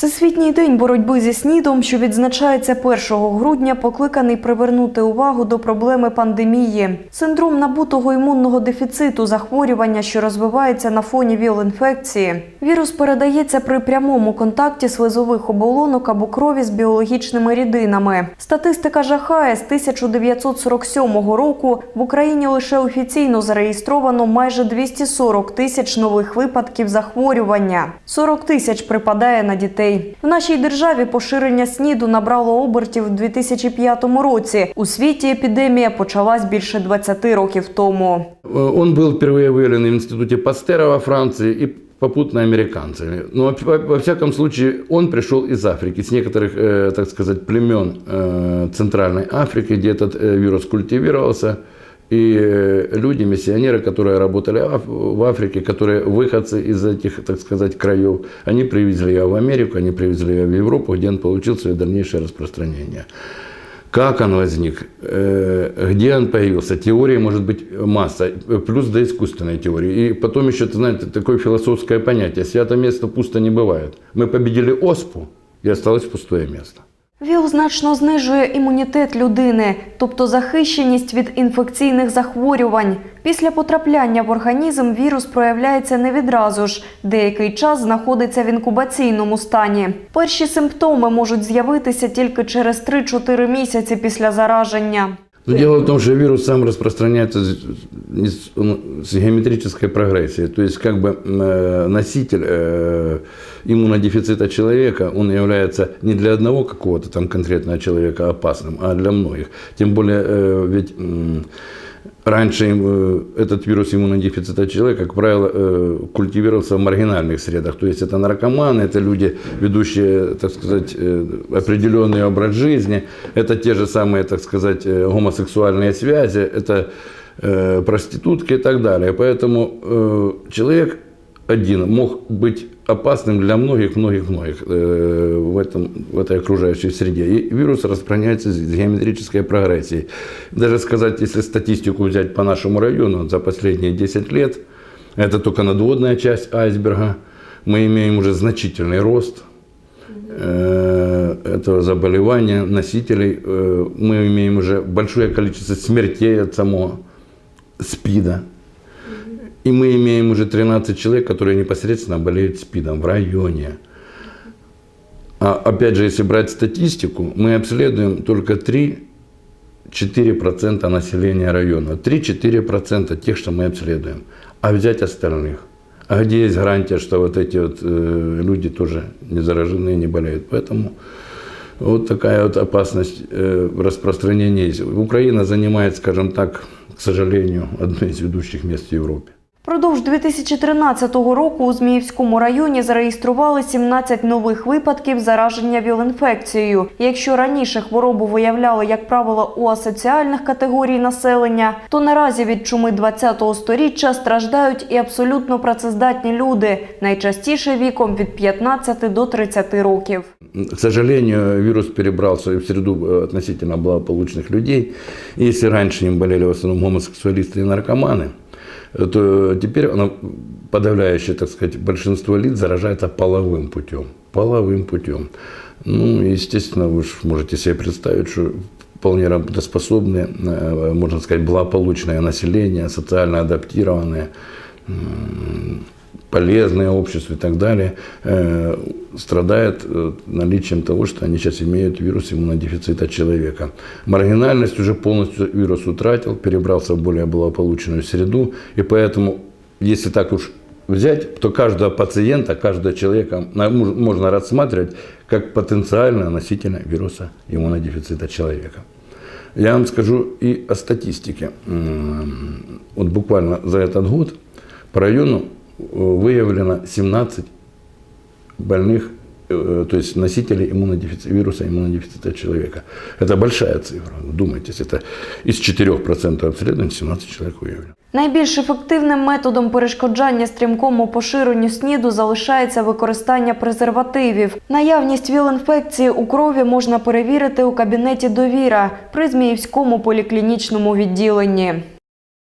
Всесвітній день боротьби зі СНІДом, що відзначається 1 грудня, покликаний привернути увагу до проблеми пандемії. Синдром набутого імунного дефіциту, захворювання, що розвивається на фоні ВІЛ-інфекції. Вірус передається при прямому контакті слизових оболонок або крові з біологічними рідинами. Статистика жахає з 1947 року в Україні лише офіційно зареєстровано майже 240 тисяч нових випадків захворювання. 40 тисяч припадає на дітей В нашій державі поширення СНІДу набрало обертів в 2005 році. У світі епідемія почалась більше 20 років тому. Э, Он был впервые выявлен в институте Пастера во Франции и попутно американцами. Но во, во всяком случае он пришел из Африки, с некоторых, э, так сказать, племен э, Центральной Африки, где этот э, вирус культивировался. И э, люди, миссионеры, которые работали в Африке, которые выходцы из этих, так сказать, краев, они привезли его в Америку, они привезли его в Европу, где он получил свое дальнейшее распространение. Как он возник, э, где он появился, теории может быть масса, плюс до искусственной теории. И потом еще, ты знаете, такое философское понятие, свято место пусто не бывает. Мы победили оспу, и осталось пустое место. ВІЛ значно знижує імунітет людини, тобто захищеність від інфекційних захворювань. Після потрапляння в організм вірус проявляється не відразу ж. Деякий час знаходиться в інкубаційному стані. Перші симптоми можуть з'явитися тільки через 3-4 місяці після зараження. Но дело в том, что вирус сам распространяется с- не с он с геометрической прогрессией. То есть, как бы м, э, носитель э, иммунодефицита человека, он является не для одного какого-то там конкретного человека опасным, а для многих. Тем более, э, ведь м, раньше э, этот вирус иммунодефицита человека, как правило, э, культивировался в маргинальных средах. То есть это наркоманы, это люди, ведущие, так сказать, э, определенный образ жизни, это те же самые, так сказать, э, гомосексуальные связи, это э, проститутки и так далее. Поэтому э, человек один мог быть опасным для многих-многих-многих э, в, этом, в этой окружающей среде. И вирус распространяется с геометрической прогрессией. Даже сказать, если статистику взять по нашему району за последние 10 лет, это только надводная часть айсберга, мы имеем уже значительный рост э, этого заболевания, носителей. Э, Мы имеем уже большое количество смертей от самого СПИДа. И мы имеем уже 13 человек, которые непосредственно болеют СПИДом в районе. А опять же, если брать статистику, мы обследуем только 3-4% населения района. 3-4% тех, что мы обследуем. А взять остальных. А где есть гарантия, что вот эти вот э, люди тоже не заражены и не болеют? Поэтому вот такая вот опасность э, распространения есть. Украина занимает, скажем так, к сожалению, одно из ведущих мест в Европе. Продовж 2013 року у Зміївському районі зареєстрували 17 нових випадків зараження віл-інфекцією. Якщо раніше хворобу виявляли, як правило, у асоціальних категорій населення, то наразі від чуми 20-го сторіччя страждають і абсолютно працездатні люди, найчастіше віком від 15 до 30 років. К сожалению, вирус перебрался в среду э, относительно благополучных людей. И Если раньше им болели в основном гомосексуалисты и наркоманы, э, то теперь оно, подавляющее, так сказать, большинство лиц заражается половым путем. Половым путем. Ну, естественно, вы ж можете себе представить, что вполне работоспособное, э, можно сказать, благополучное население, социально адаптированное, м, полезное обществу и так далее, э, страдает э, наличием того, что они сейчас имеют вирус иммунодефицита человека. Маргинальность уже полностью вирус утратил, перебрался в более благополучную среду, и поэтому, если так уж взять, то каждого пациента, каждого человека можно рассматривать как потенциального носителя вируса иммунодефицита человека. Я вам скажу и о статистике. Вот буквально за этот год по району выявлено 17 больных, э, то есть носителей иммунодефицита, вируса иммунодефицита человека. Это большая цифра, вдумайтесь, это из 4% обследований 17 человек выявлено. Найбільш ефективним методом перешкоджання стрімкому поширенню СНІДу залишається використання презервативів. Наявність ВІЛ-інфекції у крові можна перевірити у кабінеті довіра при Зміївському поліклінічному відділенні.